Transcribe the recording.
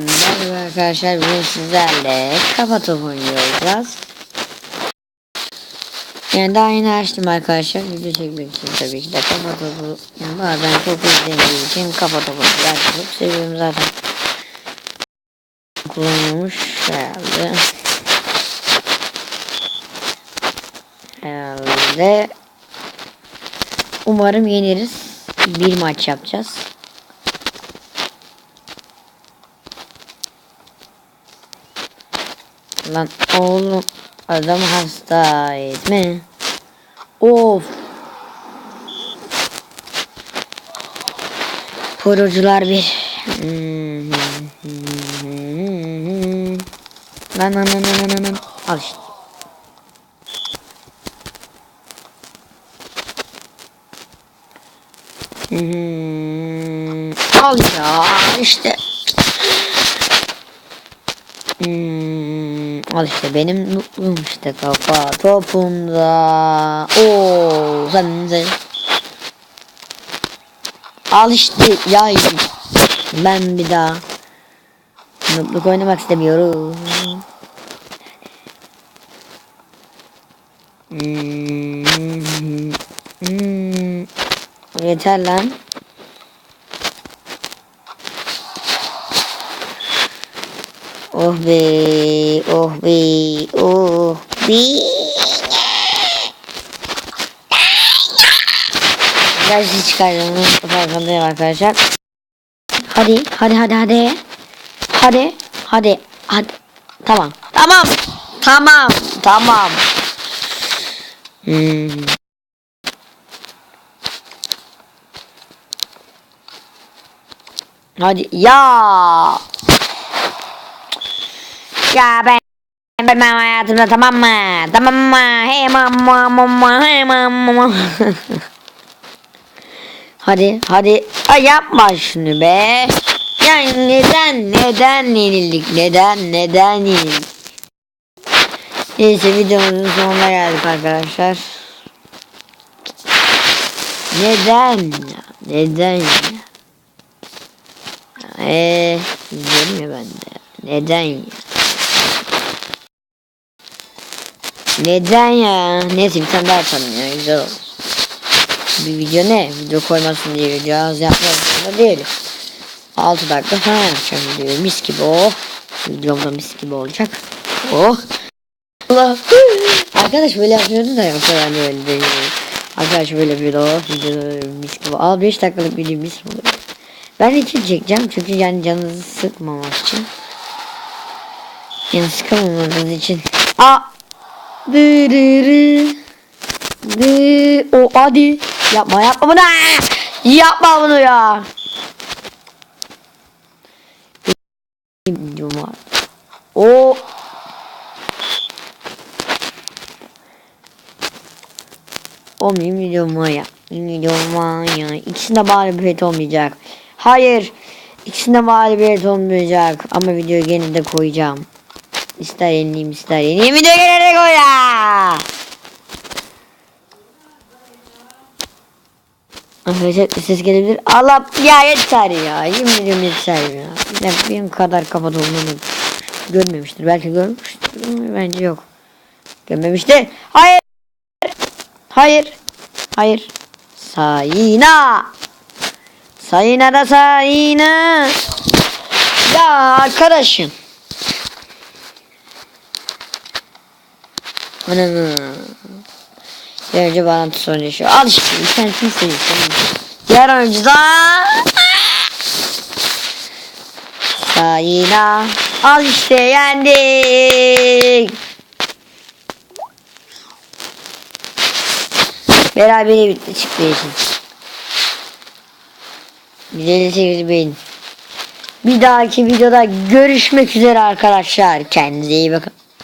Merhaba arkadaşlar bugün sizlerle kafa topu oynayacağız. Yani daha yeni açtım arkadaşlar video çekmek için tabii ki de kafa topu yani bazen çok izlediğim için kafa topu ben çok seviyorum zaten. Kullanılmış herhalde. Herhalde. Umarım yeniriz. Bir maç yapacağız. Lan oğlum adam hasta etme. Of. Procular bir. Lan lan lan lan lan. Al işte. Al ya işte. Hmm, al işte benim mutlum işte kafa topumda. Oo sen sen. Al işte ya ben bir daha mutluluk oynamak istemiyorum. Hmm, hmm, yeter lan. Oh be, oh be, oh be. Gerçi çıkardığımın farkındayım arkadaşlar. Hadi, hadi, hadi, hadi. Hadi, hadi, hadi. Tamam, tamam, tamam, tamam. Hmm. Hadi, ya. Ya ben ben hayatımda tamam mı? Tamam mı? Hey mama mama hey mama. hadi hadi Ay, yapma şunu be. Ya neden neden yenildik neden neden yenildik? Neyse videomuzun sonuna geldik arkadaşlar. Neden ya? Neden ya? Eee izlerim ya ben de. Neden ya? Neden ya? Neyse bir tane daha atalım ya güzel olur. Bir video ne? Video koymasın diye video az yapmak zorunda değilim. 6 dakika falan yapacağım video. Mis gibi oh. Videomda mis gibi olacak. Oh. Allah. Arkadaş böyle yapıyordun da yoksa de öyle değil. Arkadaş böyle bir oh video mis gibi. Al 5 dakikalık video mis gibi. Ben için çekeceğim çünkü yani canınızı sıkmamak için. Yani sıkamamanız için. Aa Dırırı. Dı. O hadi. Yapma yapma bunu. Yapma bunu ya. Cuma. O. O milyon ya. Milyon ya. İkisinde mağlubiyet olmayacak. Hayır. İkisinde mağlubiyet olmayacak. Ama videoyu gene koyacağım. İster yenileyim ister yenileyim video gelerek oyna. Arkadaşlar ses gelebilir. Allah ya yeter ya. Yemin ediyorum yeter ya. ya benim kadar kafa dolmanı görmemiştir. Belki görmüştür ama bence yok. Görmemiştir. Hayır. Hayır. Hayır. Sayina. Sayina da sayina. Ya arkadaşım. Ananı. Önce bağlantısı oynayışıyor. Al işte internetini seviyorsun. Diğer oyuncuda. Sayına. Al işte yendik. Berabere bitti çıktı için. 158 beyin. Bir dahaki videoda görüşmek üzere arkadaşlar. Kendinize iyi bakın.